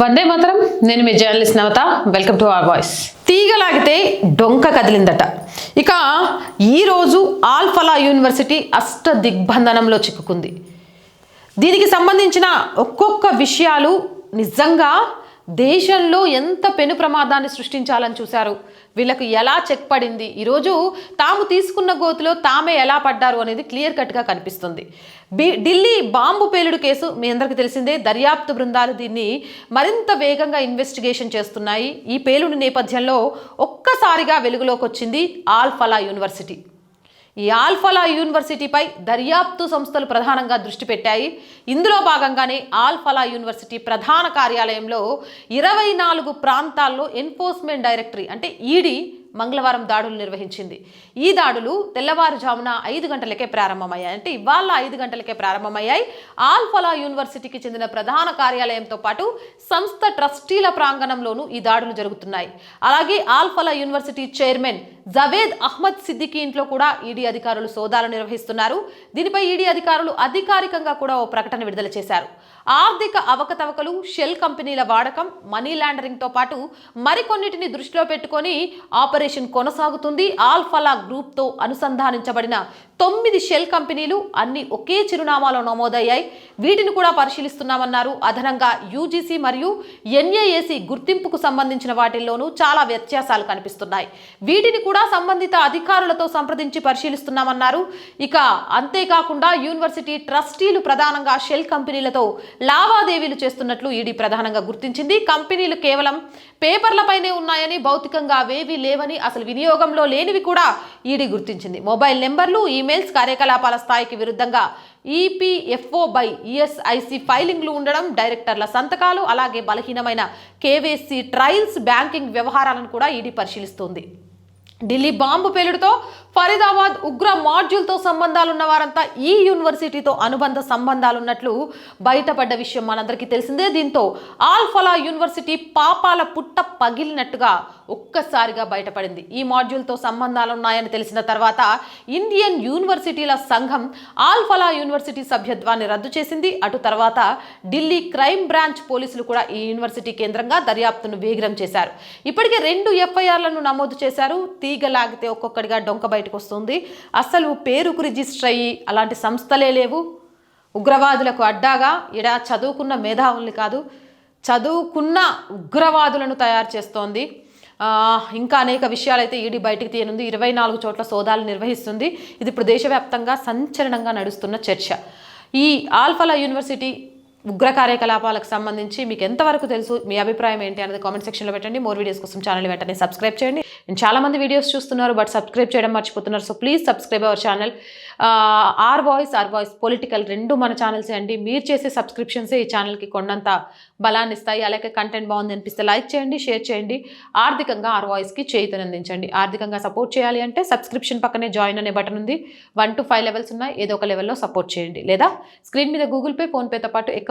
వందే మాత్రం నేను మీ journalist Navata. Welcome to our voice. తీగలాగితే డొంక కదిలిందట. ఇక ఈరోజు ఆల్ఫలా యూనివర్సిటీ అష్ట దిగ్బంధనంలో చిక్కుకుంది. దీనికి సంబంధించిన ఒక్కొక్క విషయాలు నిజంగా దేశంలో ఎంత పెను ప్రమాదాన్ని సృష్టించాలని చూశారు? వీళ్ళకు ఎలా చెక్ పడింది? ఈరోజు తాము తీసుకున్న గోతులో తామే ఎలా పడ్డారు అనేది క్లియర్ కట్గా కనిపిస్తుంది. బి ఢిల్లీ బాంబు పేలుడు కేసు మీ అందరికీ తెలిసిందే. దర్యాప్తు బృందాలు దీన్ని మరింత వేగంగా ఇన్వెస్టిగేషన్ చేస్తున్నాయి. ఈ పేలుడు నేపథ్యంలో ఒక్కసారిగా వెలుగులోకి వచ్చింది ఆల్ఫలా యూనివర్సిటీ. ఈ ఆల్ఫలా యూనివర్సిటీపై దర్యాప్తు సంస్థలు ప్రధానంగా దృష్టి పెట్టాయి. ఇందులో భాగంగానే ఆల్ఫలా యూనివర్సిటీ ప్రధాన కార్యాలయంలో ఇరవై నాలుగు ప్రాంతాల్లో ఎన్ఫోర్స్మెంట్ డైరెక్టరీ అంటే ఈడీ మంగళవారం దాడులు నిర్వహించింది. ఈ దాడులు తెల్లవారుజామున ఐదు గంటలకే ప్రారంభమయ్యాయి. అంటే ఇవాళ ఐదు గంటలకే ప్రారంభమయ్యాయి. ఆల్ఫలా యూనివర్సిటీకి చెందిన ప్రధాన కార్యాలయంతో పాటు సంస్థ ట్రస్టీల ప్రాంగణంలోనూ ఈ దాడులు జరుగుతున్నాయి. అలాగే ఆల్ఫలా యూనివర్సిటీ చైర్మన్ జవేద్ అహ్మద్ సిద్దికి ఇంట్లో కూడా ఈడీ అధికారులు సోదాలు నిర్వహిస్తున్నారు. దీనిపై ఈడీ అధికారులు అధికారికంగా కూడా ఓ ప్రకటన విడుదల చేశారు. ఆర్థిక అవకతవకలు షెల్ కంపెనీల వాడకం మనీ ల్యాండరింగ్తో పాటు మరికొన్నిటిని దృష్టిలో పెట్టుకొని ఆపరేషన్ కొనసాగుతుంది. ఆల్ఫలా గ్రూప్తో అనుసంధానించబడిన తొమ్మిది షెల్ కంపెనీలు అన్ని ఒకే చిరునామాలో నమోదయ్యాయి. వీటిని కూడా పరిశీలిస్తున్నామన్నారు. అదనంగా యూజీసీ మరియు ఎన్ఏఏసీ గుర్తింపుకు సంబంధించిన వాటిల్లోనూ చాలా వ్యత్యాసాలు కనిపిస్తున్నాయి. వీటిని కూడా కూడా సంబంధిత అధికారులతో సంప్రదించి పరిశీలిస్తున్నామన్నారు. ఇక అంతేకాకుండా యూనివర్సిటీ ట్రస్టీలు ప్రధానంగా షెల్ కంపెనీలతో లావాదేవీలు చేస్తున్నట్లు ఈడీ ప్రధానంగా గుర్తించింది. కంపెనీలు కేవలం పేపర్లపైనే ఉన్నాయని భౌతికంగా అవేవీ లేవని అసలు వినియోగంలో లేనివి కూడా ఈడీ గుర్తించింది. మొబైల్ నెంబర్లు ఈమెయిల్స్ కార్యకలాపాల స్థాయికి విరుద్ధంగా ఈపీఎఫ్ఓ బై ఈఎస్ఐసి ఫైలింగ్లు ఉండడం డైరెక్టర్ల సంతకాలు అలాగే బలహీనమైన కేవైసీ ట్రయల్స్ బ్యాంకింగ్ వ్యవహారాలను కూడా ఈడీ పరిశీలిస్తోంది. ఢిల్లీ బాంబు పేలుడుతో ఫరీదాబాద్ ఉగ్ర మాడ్యూల్తో సంబంధాలున్న వారంతా ఈ యూనివర్సిటీతో అనుబంధ సంబంధాలున్నట్లు బయటపడ్డ విషయం మనందరికీ తెలిసిందే. దీంతో ఆల్ఫలా యూనివర్సిటీ పాపాల పుట్ట పగిలినట్టుగా ఒక్కసారిగా బయటపడింది. ఈ మాడ్యూల్తో సంబంధాలున్నాయని తెలిసిన తర్వాత ఇండియన్ యూనివర్సిటీల సంఘం ఆల్ఫలా యూనివర్సిటీ సభ్యత్వాన్ని రద్దు చేసింది. అటు తర్వాత ఢిల్లీ క్రైమ్ బ్రాంచ్ పోలీసులు కూడా ఈ యూనివర్సిటీ కేంద్రంగా దర్యాప్తును వేగిరం చేశారు. ఇప్పటికే రెండు ఎఫ్ఐఆర్లను నమోదు చేశారు. తీగ లాగితే ఒక్కొక్కడిగా డొంక బయటకు వస్తుంది. అసలు పేరుకు రిజిస్టర్ అయ్యి అలాంటి సంస్థలే లేవు. ఉగ్రవాదులకు అడ్డాగా ఇడ చదువుకున్న మేధావుల్ని కాదు చదువుకున్న ఉగ్రవాదులను తయారు చేస్తోంది. ఇంకా అనేక విషయాలైతే ఈడీ బయటికి తీయనుంది. ఇరవై నాలుగు చోట్ల సోదాలు నిర్వహిస్తుంది. ఇది ఇప్పుడు దేశవ్యాప్తంగా సంచలనంగా నడుస్తున్న చర్చ. ఈ ఆల్ఫలా యూనివర్సిటీ ఉగ్ర కార్యకలాపాలకు సంబంధించి మీకు ఎంతవరకు తెలుసు మీ అభిప్రాయం ఏంటి అనేది కామెంట్ సెక్షన్లో పెట్టండి. మోర్ వీడియోస్ కోసం ఛానల్ వెంటనే సబ్స్క్రైబ్ చేయండి. నేను చాలా మంది వీడియోస్ చూస్తున్నారు బట్ సబ్స్క్రైబ్ చేయడం మర్చిపోతున్నారు. So please subscribe our channel R voice R voice political రెండు మన ఛానల్సే అండి. మీరు చేసే సబ్స్క్రిప్షన్సే ఈ ఛానల్కి కొండంత బలాన్ని ఇస్తాయి అలాగే కంటెంట్ బాగుంది అనిపిస్తే లైక్ చేయండి షేర్ చేయండి. ఆర్థికంగా ఆర్ వాయిస్కి చేయుతనందించండి ఆర్థికంగా సపోర్ట్ చేయాలి అంటే సబ్స్క్రిప్షన్ పక్కనే జాయిన్ అనే బటన్ ఉంది. వన్ టు ఫైవ్ లెవెల్స్ ఉన్నాయి. ఏదో ఒక లెవెల్లో సపోర్ట్ చేయండి. లేదా స్క్రీన్ మీద గూగుల్ పే ఫోన్పేతో పాటు ఎక్కువ